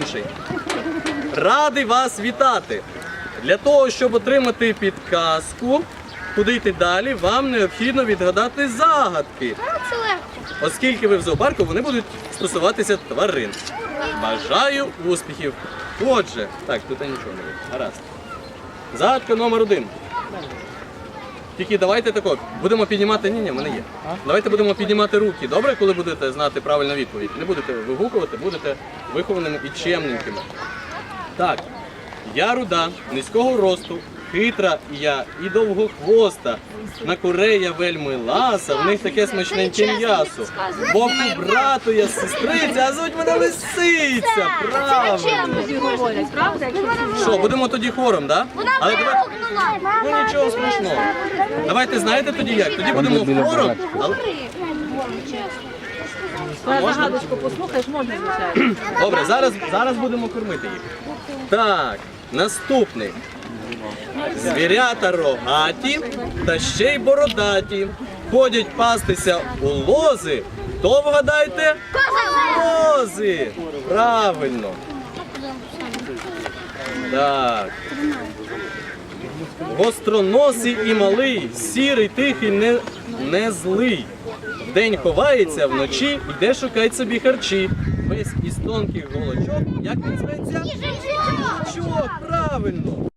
інший. Радий вас вітати. Для того, щоб отримати підказку, куди йти далі, вам необхідно відгадати загадки. Це легко. Оскільки ви в зоопарку, вони будуть стосуватися тварин. Бажаю успіхів. Отже, так, тут нічого не буде. Гаразд. Загадка номер один. Тільки давайте тако, будемо піднімати. Ні, ні, в мене є. Давайте будемо піднімати руки. Добре, коли будете знати правильну відповідь. Не будете вигукувати, будете вихованими і чемненькими. Так. Я руда, низького росту, хитра я і довгохвоста. На курей я вельми ласа, в них таке смачненьке м'ясо. Боку брату я сестриця, а звуть мене лисиця. Правильно. правда? Що, будемо тоді хором, так? Да? Вона вигукнула. Нічого страшного. Давайте знаєте тоді як? Тоді будемо але- загадочку послухаєш, можна звичайно. Добре, зараз, зараз будемо кормити їх. Так, наступний. Звірята рогаті та ще й бородаті. Ходять пастися у лози. То вгадайте? Лози! Правильно. Так. Гостроносий і малий, сірий, тихий, не, не злий. Вдень ховається, вночі йде шукать собі харчі. Весь із тонких голочок, як він зветься? Їжачок! Правильно.